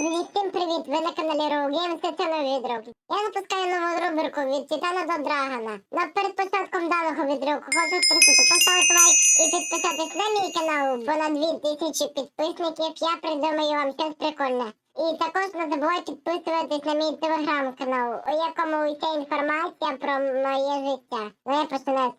Всім привіт! Ви на каналі Row Games, це новий відрок. Я запускаю нову рубрику від Титана до Драгона. Но перед початком даного відроку хочу просити поставити лайк і підписатись на мій канал, бо на 2000 підписників я придумаю вам щось прикольне. І також не забувайте підписуватись на мій телеграм-канал, у якому уся інформація про моє життя. Ну я починаю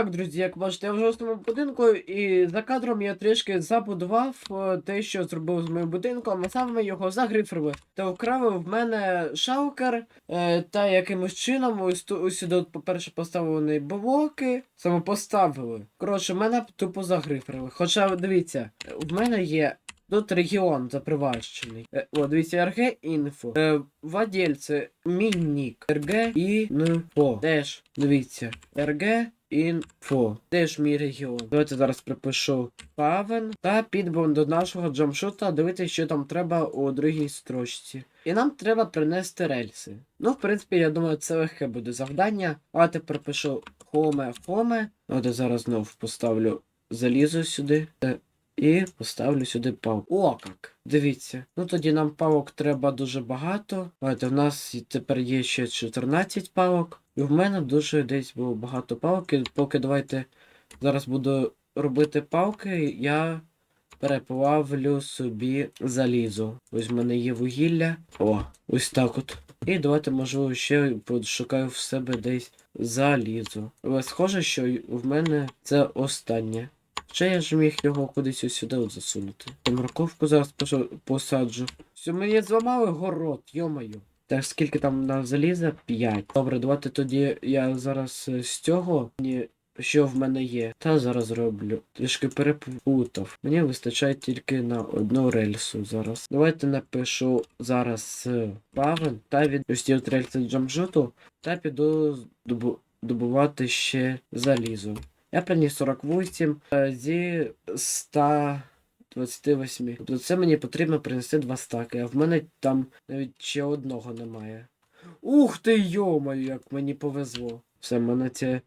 так, друзі, як бачите, я в основному будинку, і за кадром я трішки забудував е, те, що зробив з моїм будинком, а саме його загрифрили. Та вкрав в мене шалкер, е, та якимось чином ось, ось по-перше, поставили блоки, саме поставили. Коротше, мене тупо загрифрили. Хоча, дивіться, в мене є. Тут регіон заприващений. Е, о, дивіться, РГ інфо. Е, владельце Міннік. РГ інфо. Теж, дивіться. РГ інфо. Теж мій регіон. Давайте зараз припишу Павен та підемо до нашого джамшута, дивитися, що там треба у другій строчці. І нам треба принести рельси. Ну, в принципі, я думаю, це легке буде завдання. Давайте припишу хоме хоме. Давайте зараз знов поставлю залізо сюди. І поставлю сюди палку. О, як! Дивіться. Ну тоді нам палок треба дуже багато. Давайте, в нас тепер є ще 14 палок. І в мене дуже десь було багато палок. І поки давайте зараз буду робити палки, я переплавлю собі залізо. Ось в мене є вугілля. О, ось так от. І давайте, можливо, ще пошукаю в себе десь залізо. Але схоже, що в мене це останнє. Ще я ж міг його кудись сюди от засунути. Та морковку зараз посаджу. Все, мені зламали город, йомаю. Так, скільки там на заліза? 5. Добре, давайте тоді я зараз е, з цього, що в мене є, та зараз роблю. Трішки перепутав. Мені вистачає тільки на одну рельсу зараз. Давайте напишу зараз е, павен та від ось рельси джамжуту, та піду добу- добувати ще залізо. Я приніс 48 е, зі 128. Тобто це мені потрібно принести два стаки, а в мене там навіть ще одного немає. Ух ти, йомаю, як мені повезло. Все, в мене ця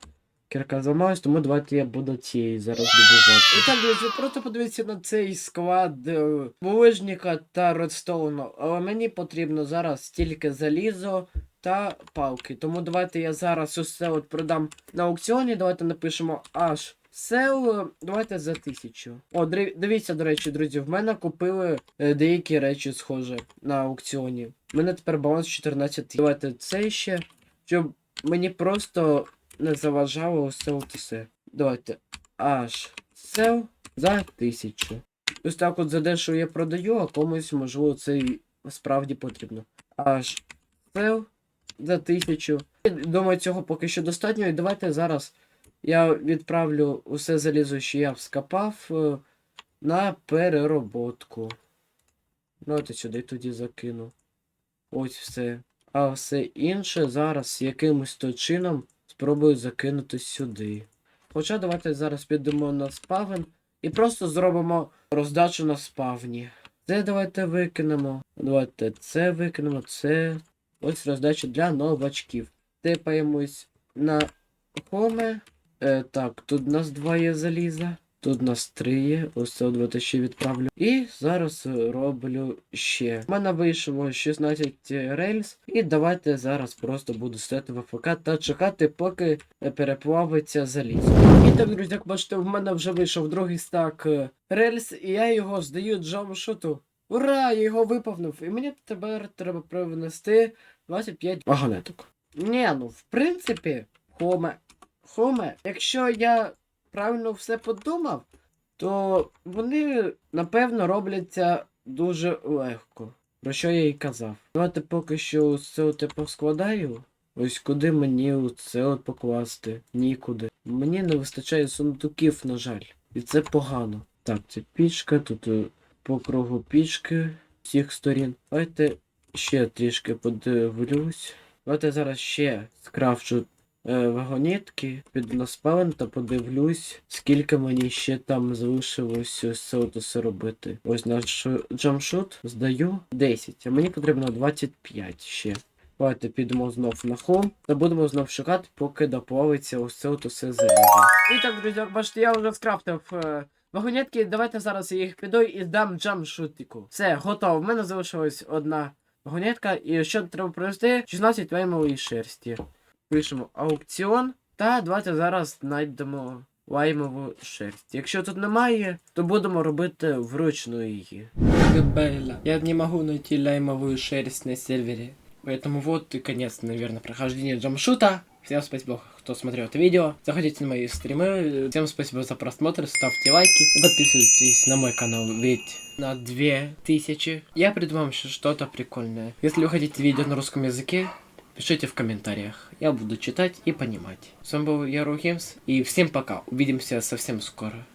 кірка зламалась, тому давайте я буду цієї зараз добувати. І так, друзі, просто подивіться на цей склад е, булижника та редстоуну. Але мені потрібно зараз тільки залізо та палки. Тому давайте я зараз усе от продам на аукціоні. Давайте напишемо аж сел. Давайте за тисячу. О, дивіться, до речі, друзі, в мене купили е, деякі речі схожі на аукціоні. У мене тепер баланс 14 тисяч. Давайте це ще, щоб мені просто не заважало усе от усе. Давайте аж сел за тисячу. Ось так от за дешево я продаю, а комусь, можливо, це і справді потрібно. Аж сел за тисячу. Думаю, цього поки що достатньо. І давайте зараз я відправлю усе залізо, що я вскопав, е, на перероботку. Ну, от сюди тоді закину. Ось все. А все інше зараз якимось то чином спробую закинути сюди. Хоча давайте зараз підемо на спавен і просто зробимо роздачу на спавні. Це давайте викинемо. Давайте це викинемо, це. Ось роздача для новачків. Типаємось на хоме. Е, так, тут у нас два є заліза. Тут у нас три є. Ось це от ще відправлю. І зараз роблю ще. У мене вийшло 16 рельс. І давайте зараз просто буду стояти в АФК та чекати, поки переплавиться залізо. І так, друзі, як бачите, в мене вже вийшов другий стак е, рельс, і я його здаю джамшоту. Ура! Я його виповнив. І мені тепер треба привнести 25 вагонеток. Ні, ну в принципі, хоме. Хоме, якщо я правильно все подумав, то вони напевно робляться дуже легко. Про що я і казав. Давайте поки що це от поскладаю. Ось куди мені це от покласти? Нікуди. Мені не вистачає сундуків, на жаль. І це погано. Так, це пічка, тут е, по кругу пічки всіх сторін. Давайте ще трішки подивлюсь. Давайте зараз ще скрафчу е, вагонітки, піду на та подивлюсь, скільки мені ще там залишилось ось це от усе робити. Ось наш джамшот здаю 10, а мені потрібно 25 ще. Давайте підемо знов на хом та будемо знов шукати, поки доплавиться ось це от усе залізо. І так, друзі, бачите, я вже скрафтив е, вагонетки. Давайте зараз я їх піду і дам джамшутику. Все, готово. В мене залишилась одна вагонетка, і що треба провести? 16 лаймової шерсті. Пишемо аукціон. Та давайте зараз знайдемо лаймову шерсть. Якщо тут немає, то будемо робити вручну її. Габела, я не можу найти лаймову шерсть на сервері. Поэтому вот и конец, наверное, прохождения джамшута. Всем спасибо, кто смотрел это видео. Заходите на мои стримы. Всем спасибо за просмотр, ставьте лайки и подписывайтесь на мой канал, ведь на 2000 я придумал еще что-то прикольное. Если вы хотите видео на русском языке, пишите в комментариях. Я буду читать и понимать. С вами был я, Рухимс, и всем пока. Увидимся совсем скоро.